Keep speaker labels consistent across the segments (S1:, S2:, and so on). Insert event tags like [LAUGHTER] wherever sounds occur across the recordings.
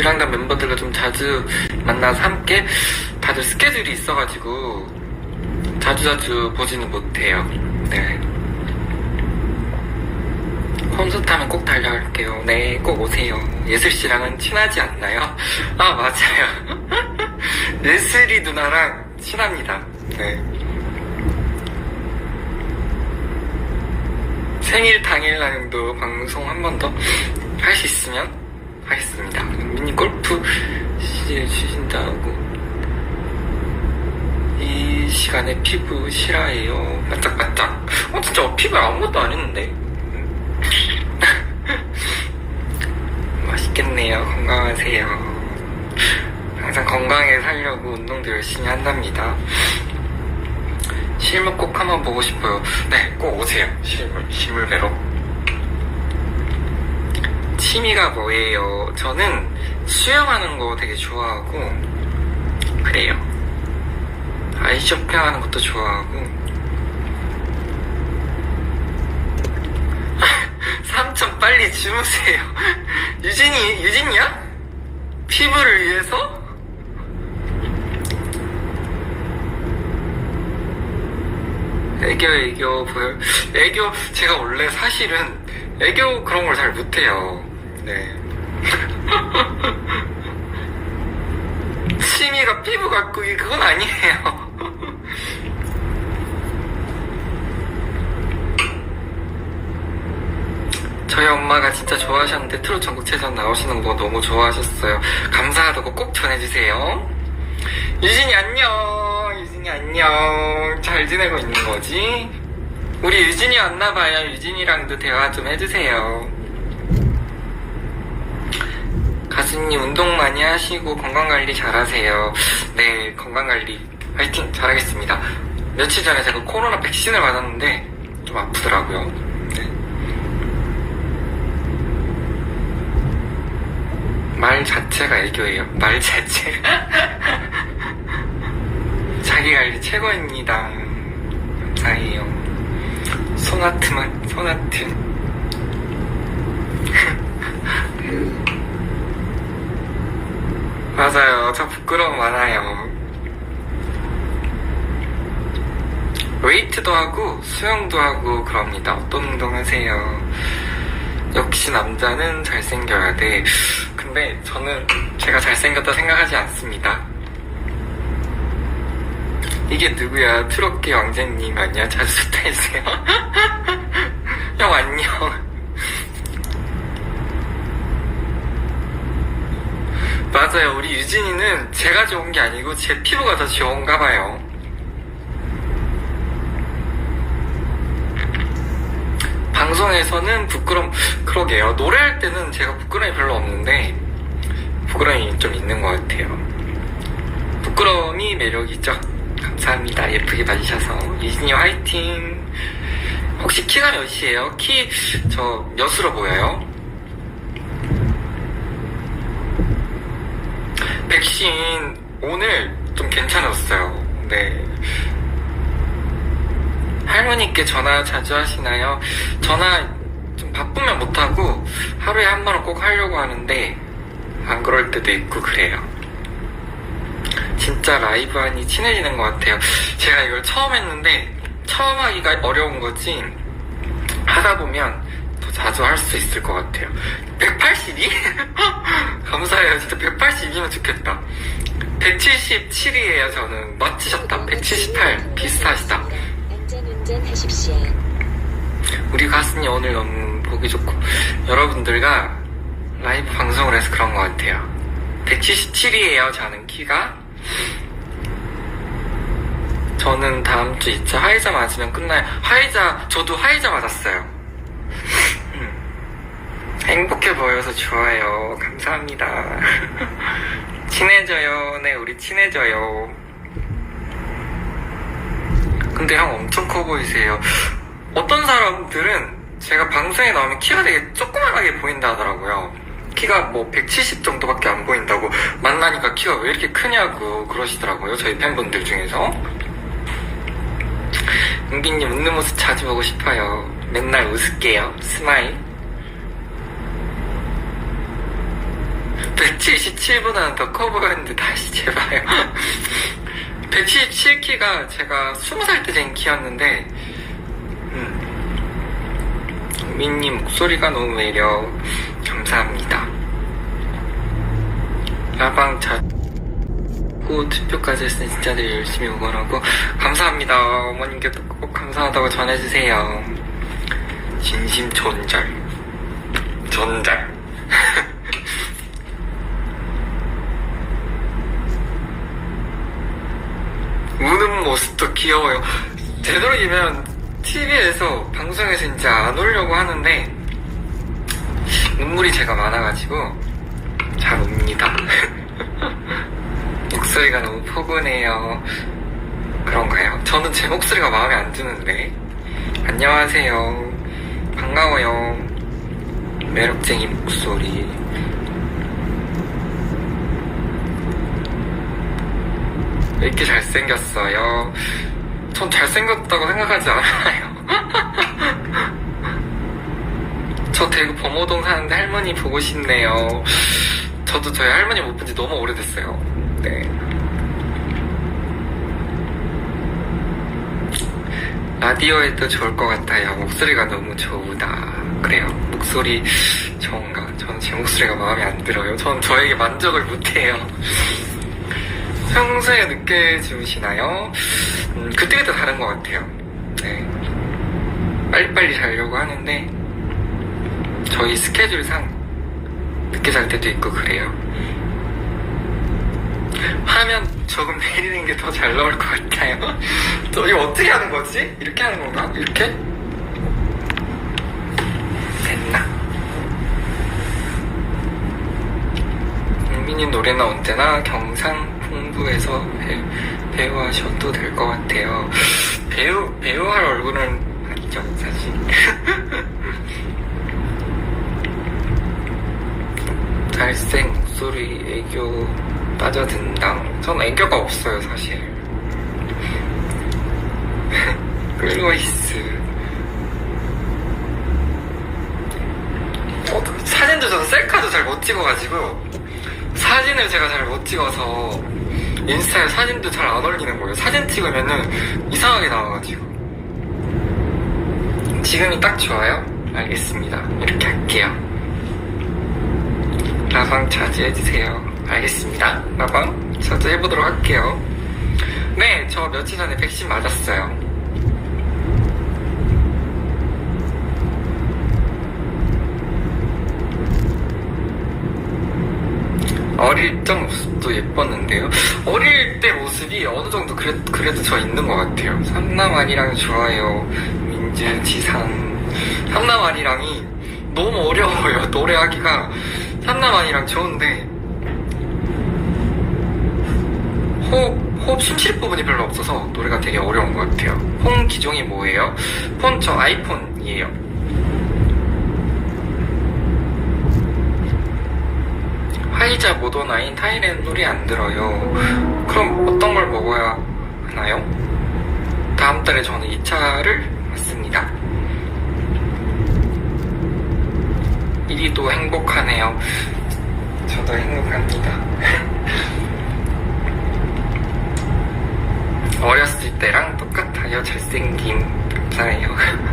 S1: 유랑단 멤버들과 좀 자주 만나서 함께 다들 스케줄이 있어가지고 자주자주 보지는 못해요. 네. 콘서트 하면 꼭 달려갈게요. 네, 꼭 오세요. 예슬 씨랑은 친하지 않나요? 아, 맞아요. [LAUGHS] 예슬이 누나랑 친합니다. 네. 생일 당일 날도 방송 한 번 더 할 수 있으면 하겠습니다. 미니 골프 시즌 주신다고 이 시간에 피부 실화예요. 반짝반짝. 어 진짜 어, 피부 아무것도 안 했는데. [LAUGHS] 맛있겠네요. 건강하세요. 항상 건강하게 살려고 운동도 열심히 한답니다. 실물 꼭 한번 보고 싶어요. 네, 꼭 오세요. 실물, 실물 뵈러. 취미가 뭐예요? 저는 수영하는 거 되게 좋아하고, 그래요. 아이 쇼핑하는 것도 좋아하고, [LAUGHS] 삼촌 빨리 주무세요. [LAUGHS] 유진이, 유진이야? 피부를 위해서? 애교 애교 보여 애교 제가 원래 사실은 애교 그런 걸 잘 못해요 네 [LAUGHS] 취미가 피부 가꾸기 그건 아니에요 [LAUGHS] 저희 엄마가 진짜 좋아하셨는데 트롯 전국체전 나오시는 거 너무 좋아하셨어요 감사하다고 꼭 전해주세요 유진이 안녕. 유진이 안녕. 잘 지내고 있는 거지? 우리 유진이 왔나봐요. 유진이랑도 대화 좀 해주세요. 가수님 운동 많이 하시고 건강관리 잘하세요. 네, 건강관리 화이팅 잘하겠습니다. 며칠 전에 제가 코로나 백신을 맞았는데 좀 아프더라고요. 네. 말 자체가 애교예요. 말 자체가. [LAUGHS] 자기 관리 최고입니다. 감사해요. 소나트만, 소나트. [LAUGHS] 맞아요. 저 부끄러움 많아요. 웨이트도 하고, 수영도 하고, 그럽니다. 어떤 운동 하세요? 역시 남자는 잘생겨야 돼. 근데 저는 제가 잘생겼다 생각하지 않습니다. 이게 누구야? 트롯계 왕자님 아니야? 자주 [LAUGHS] 스타일세요? [LAUGHS] 형 안녕. 맞아요. 우리 유진이는 제가 좋은 게 아니고 제 피부가 더 좋은가 봐요. 방송에서는 부끄럼, 그러게요. 노래할 때는 제가 부끄러움이 별로 없는데, 부끄러움이 좀 있는 것 같아요. 부끄러움이 매력이죠. 감사합니다. 예쁘게 봐주셔서. 유진이 화이팅. 혹시 키가 몇이에요? 키, 저, 몇으로 보여요? 백신, 오늘 좀 괜찮았어요. 네. 할머니께 전화 자주 하시나요? 전화 좀 바쁘면 못하고 하루에 한 번은 꼭 하려고 하는데 안 그럴 때도 있고 그래요. 진짜 라이브 하니 친해지는 것 같아요. 제가 이걸 처음 했는데 처음 하기가 어려운 거지 하다 보면 더 자주 할 수 있을 것 같아요. 182? [LAUGHS] 감사해요. 진짜 182면 좋겠다. 177이에요, 저는. 멋지셨다. 178. 비슷하시다. 우리 가수님 오늘 너무 보기 좋고 여러분들과 라이브 방송을 해서 그런 것 같아요 177이에요 저는 키가 저는 다음 주 2차 화이자 맞으면 끝나요 화이자 저도 화이자 맞았어요 음. 행복해 보여서 좋아요 감사합니다 [LAUGHS] 친해져요 네 우리 친해져요 근데 형 엄청 커 보이세요. 어떤 사람들은 제가 방송에 나오면 키가 되게 조그만하게 보인다 하더라고요. 키가 뭐 170 정도밖에 안 보인다고 만나니까 키가 왜 이렇게 크냐고 그러시더라고요. 저희 팬분들 중에서. 은빈님 웃는 모습 자주 보고 싶어요. 맨날 웃을게요. 스마일. 177보다는 더 커 보였는데 다시 재봐요. [LAUGHS] 177키가 제가 20살 때잰 키였는데, 음. 민님 목소리가 너무 매력. 감사합니다. 라방 자, 후 투표까지 했으니 진짜 늘 열심히 응원하고, 감사합니다. 어머님께도 꼭 감사하다고 전해주세요. 진심 존잘. 존잘. [LAUGHS] 우는 모습도 귀여워요. 되도록이면 TV에서 방송에서 이제 안 오려고 하는데 눈물이 제가 많아가지고 잘 옵니다. [LAUGHS] 목소리가 너무 포근해요. 그런가요? 저는 제 목소리가 마음에 안 드는데. 안녕하세요. 반가워요. 매력쟁이 목소리. 왜 이렇게 잘생겼어요? 전 잘생겼다고 생각하지 않아요. [LAUGHS] 저 대구 범호동 사는데 할머니 보고 싶네요. 저도 저희 할머니 못 본 지 너무 오래됐어요. 네. 라디오에도 좋을 것 같아요. 목소리가 너무 좋다. 그래요. 목소리 좋은가? 저는 제 목소리가 마음에 안 들어요. 전 저에게 만족을 못해요. 평소에 늦게 주무시나요? 음, 그때그때 다른 것 같아요. 네. 빨리빨리 자려고 하는데, 저희 스케줄상 늦게 잘 때도 있고 그래요. 화면 조금 내리는 게 더 잘 나올 것 같아요. [LAUGHS] 저 이거 어떻게 하는 거지? 이렇게 하는 건가? 이렇게? 됐나? 민님 노래는 언제나 경상풍부에서 배, 배우 하셔도 될 것 같아요. 배우, 배우 할 얼굴은 아니죠, 사실. [LAUGHS] 잘생 목소리 애교 빠져든다. 전 애교가 없어요, 사실. [LAUGHS] 끌로이스. 어, 사진도 저는 셀카도 잘 못 찍어가지고 사진을 제가 잘 못 찍어서 인스타에 사진도 잘 안 올리는 거예요. 사진 찍으면은 이상하게 나와가지고. 지금이 딱 좋아요? 알겠습니다. 이렇게 할게요. 라방 자주 해주세요. 알겠습니다. 라방 자주 해보도록 할게요. 네, 저 며칠 전에 백신 맞았어요. 어릴 적 모습도 예뻤는데요. 어릴 때 모습이 어느 정도 그래, 그래도 저 있는 것 같아요. 삼남아리랑 좋아요. 민주, 지상. 삼남아리랑이 너무 어려워요. 노래하기가. 삼남아리랑 좋은데, 호흡, 호흡 숨쉴 부분이 별로 없어서 노래가 되게 어려운 것 같아요. 폰 기종이 뭐예요? 폰 저 아이폰이에요. 화이자 모더나인 타이렌 놀이 안 들어요. 그럼 어떤 걸 먹어야 하나요? 다음 달에 저는 2차를 맞습니다. 1위도 행복하네요. 저도 행복합니다. [LAUGHS] 어렸을 때랑 똑같아요. 잘생김. 감사해요. [LAUGHS]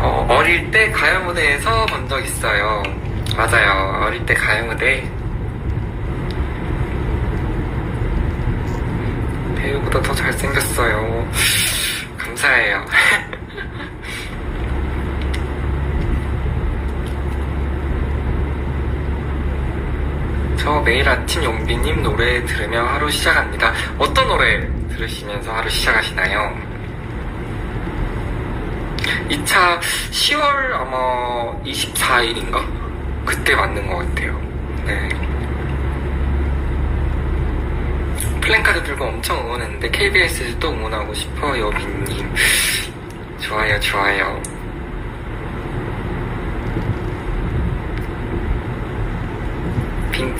S1: 어, 어릴 때 가요 무대에서 본 적 있어요. 맞아요. 어릴 때 가요 무대. 배우보다 더 잘생겼어요. [LAUGHS] 감사해요. [LAUGHS] 저 매일 아침 용비님 노래 들으며 하루 시작합니다. 어떤 노래 들으시면서 하루 시작하시나요? 2차 10월 아마 24일인가? 그때 맞는 것 같아요. 네. 플랜카드 들고 엄청 응원했는데 KBS에서 또 응원하고 싶어요, 빈님. 좋아요, 좋아요.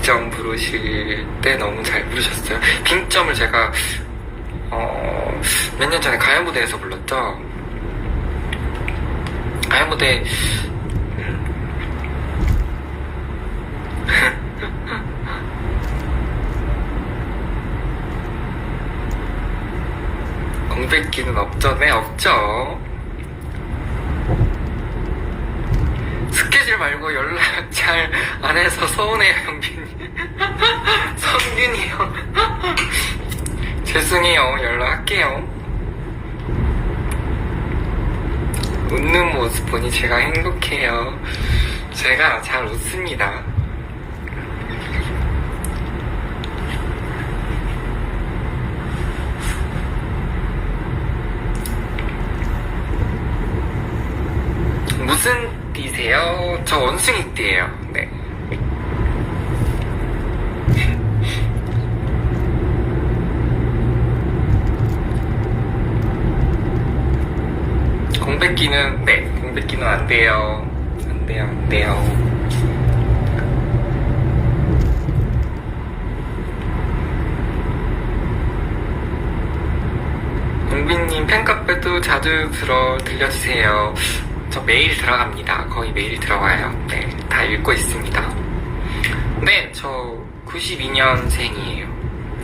S1: 빙점 부르실 때 너무 잘 부르셨어요. 빙점을 제가 어, 몇 년 전에 가요 무대에서 불렀죠. 아니 뭐 네. 공백기는 없죠? 네, 없죠. 스케줄 말고 연락 잘 안 해서 서운해요, 형빈이. 성균이 형. 죄송해요, 연락할게요. 웃는 모습 보니 제가 행복해요. 제가 잘 웃습니다. 무슨 띠세요? 저 원숭이 띠예요. 네. [LAUGHS] 공백기는 네 공백기는 안 돼요 안 돼요 안 돼요 용빈님 팬카페도 자주 들어 들려주세요 저 매일 들어갑니다 거의 매일 들어가요 네 다 읽고 있습니다 네 저 92년생이에요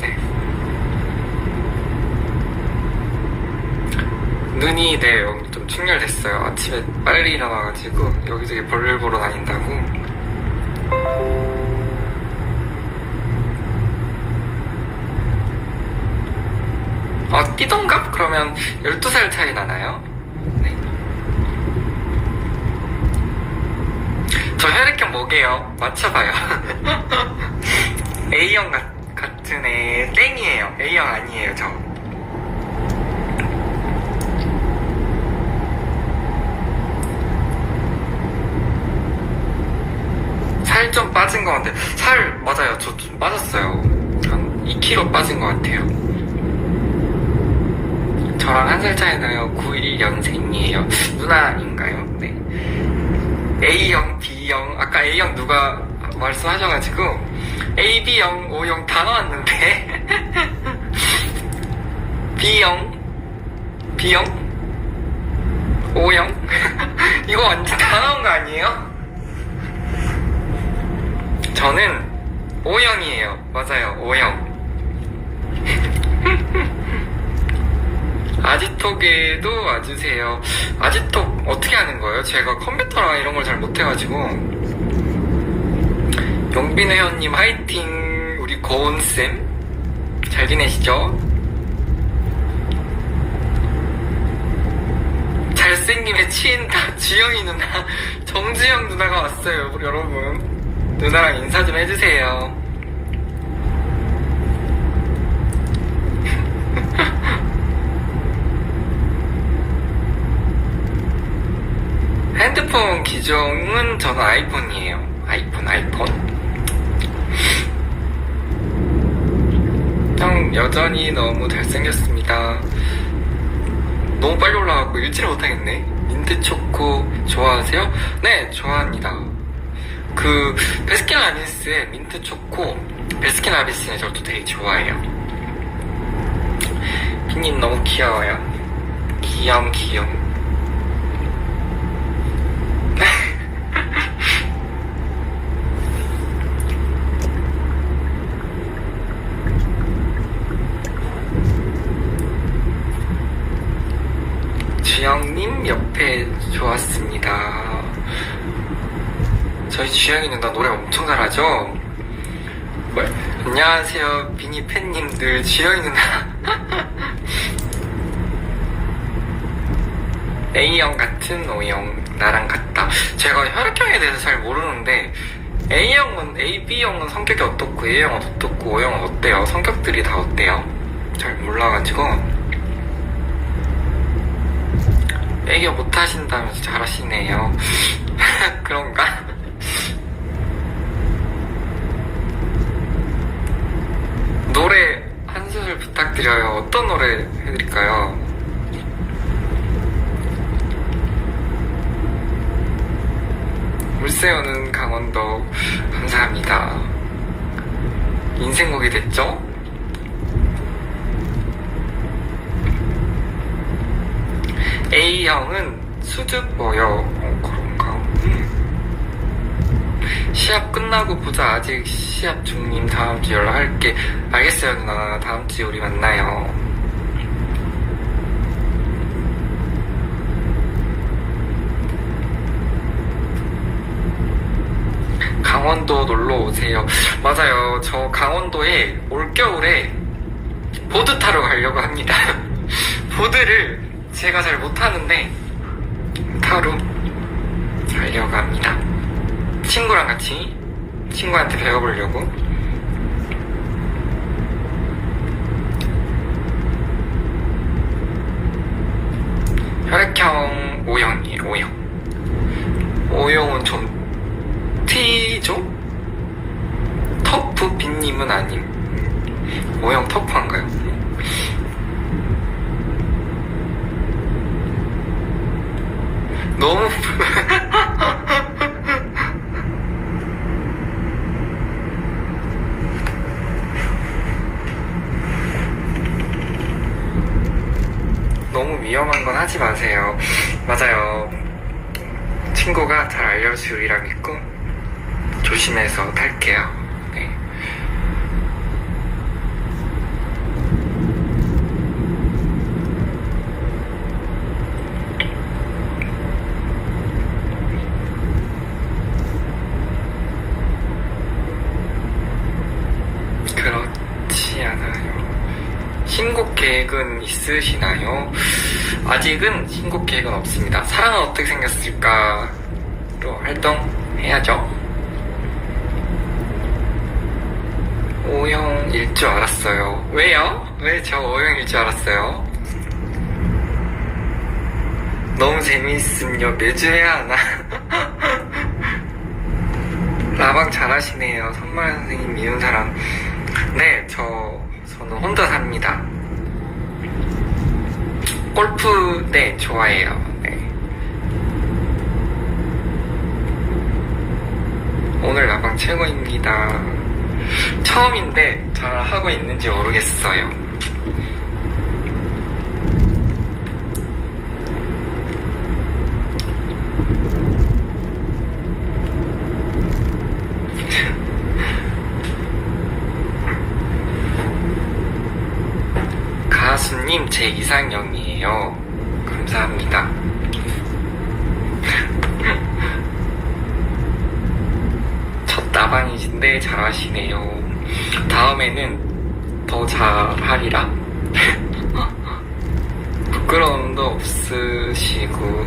S1: 네 눈이 네 좀 충혈됐어요. 아침에 빨리 일어나가지고 여기저기 볼일 보러 다닌다고. 어, 띠동갑? 그러면 12살 차이 나나요? 네. 저 혈액형 뭐게요? 맞춰봐요. [LAUGHS] A형 같, 같은 애 땡이에요. A형 아니에요, 저. 살 좀 빠진 것 같은데 살 맞아요 저 좀 빠졌어요 한 2kg 빠진 것 같아요 저랑 한 살 차이 나요 91년생이에요 누나인가요? 네 A형, B 형 아까 A형 누가 말씀하셔가지고 AB형, O형 다 나왔는데 [LAUGHS] B형, B형, O형 [LAUGHS] 이거 완전 다 나온 거 아니에요? 저는 O형이에요. 맞아요, O형. [LAUGHS] 아지톡에도 와주세요. 아지톡 어떻게 하는 거예요? 제가 컴퓨터랑 이런 걸 잘 못해가지고. 용빈 회원님 화이팅! 우리 고은쌤. 잘 지내시죠? 잘생김에 치인다. [LAUGHS] 주영이 누나. [LAUGHS] 정주영 누나가 왔어요, 여러분. 누나랑 인사 좀 해주세요. 기종은 저는 아이폰이에요. 아이폰, 아이폰. 형, 여전히 너무 잘생겼습니다. 너무 빨리 올라가고 읽지를 못하겠네. 민트 초코 좋아하세요? 네, 좋아합니다. 그 베스킨라빈스의 민트 초코 베스킨라빈스는 저도 되게 좋아해요. 빈님 너무 귀여워요. 귀염 귀염. 주영님 옆에 좋았습니다. 저희 주영이 누나 노래 엄청 잘하죠? 뭐, 안녕하세요, 비니 팬님들. 주영이 누나. [LAUGHS] A형 같은 O형, 나랑 같다. 제가 혈액형에 대해서 잘 모르는데, A형은, AB형은 성격이 어떻고, A형은 어떻고, O형은 어때요? 성격들이 다 어때요? 잘 몰라가지고. 애교 못하신다면서 잘하시네요. [LAUGHS] 그런가? 노래 한 소절 부탁드려요. 어떤 노래 해드릴까요? 물새우는 강원도 감사합니다. 인생곡이 됐죠? A형은 수줍어요. 어, 그런가? 음. 시합 끝나고 보자. 아직 시합 중임 다음 주 연락할게. 알겠어요, 누나. 다음 주에 우리 만나요. 강원도 놀러 오세요. 맞아요. 저 강원도에 올겨울에 보드 타러 가려고 합니다. [LAUGHS] 보드를 제가 잘 못하는데 타러 가려고 합니다. 친구랑 같이 친구한테 배워보려고. 혈액형 O형이에요, O형. O형은 좀 T죠? 터프 빈님은 아님. O형 터프한가요? 너무 [LAUGHS] 너무 위험한 건 하지 마세요. 맞아요. 친구가 잘 알려주리라 믿고 조심해서 탈게요. 네. 그렇지 않아요. 신곡 계획은 있으시나요? 아직은 신곡 계획은 없습니다. 사랑은 어떻게 생겼을까로 활동해야죠. O형일 줄 알았어요. 왜요? 왜 저 O형일 줄 알았어요? 너무 재미있음요. 매주 해야 하나? [LAUGHS] 라방 잘하시네요. 선말 선생님 미운 사람. 네, 저, 저는 혼자 삽니다. 골프, 네, 좋아해요. 네. 오늘 라방 최고입니다. 처음인데 잘 하고 있는지 모르겠어요. 가수님 제 이상형이에요. 감사합니다. [LAUGHS] 첫 나방이신데 잘하시네요. 다음에는 더 잘하리라. [LAUGHS] 부끄러움도 없으시고,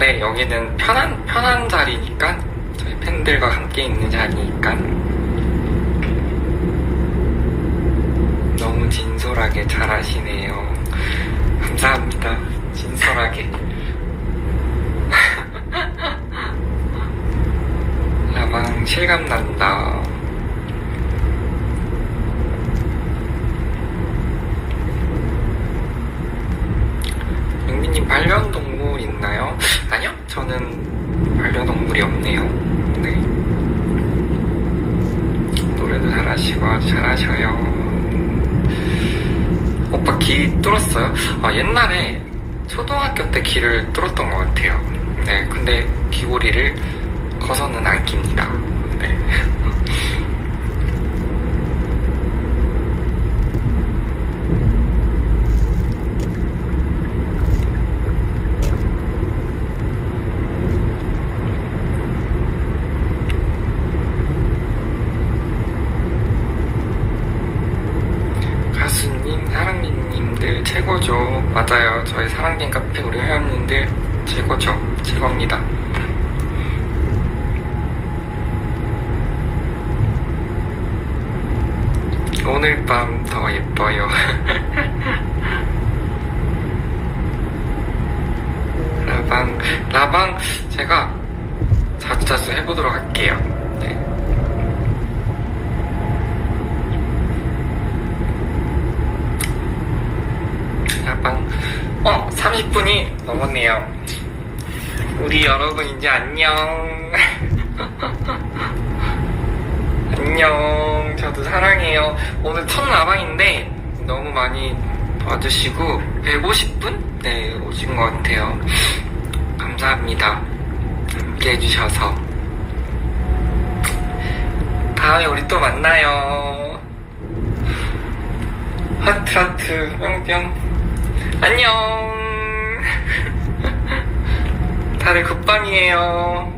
S1: 네 여기는 편한 편한 자리니까 저희 팬들과 함께 있는 자리니까 너무 진솔하게 잘하시네요. 감사합니다. 진솔하게. 라방 실감 난다. 영민님 반려동물 있나요? 아니요, 저는 반려동물이 없네요. 네. 노래도 잘하시고 잘하셔요. 오빠 귀 뚫었어요? 아, 옛날에 초등학교 때 귀를 뚫었던 것 같아요. 네, 근데 귀고리를 커서는 안 낍니다. 네. [LAUGHS] 가수님, 사랑님님들 최고죠. 맞아요. 저희 사랑님 카페 우리 회원님들 최고죠. 최고입니다. 오늘 밤 더 예뻐요. [LAUGHS] 라방, 라방 제가 자주 자주 해보도록 할게요. 네. 라방, 어, 30분이 넘었네요. 우리 여러분 이제 안녕. [LAUGHS] 안녕. 저도 사랑해요. 오늘 첫 라방인데 너무 많이 봐주시고 150분? 네, 오신 것 같아요. 감사합니다. 함께 해주셔서. 다음에 우리 또 만나요. 하트, 하트, 뿅뿅. 안녕. 다들 굿밤이에요.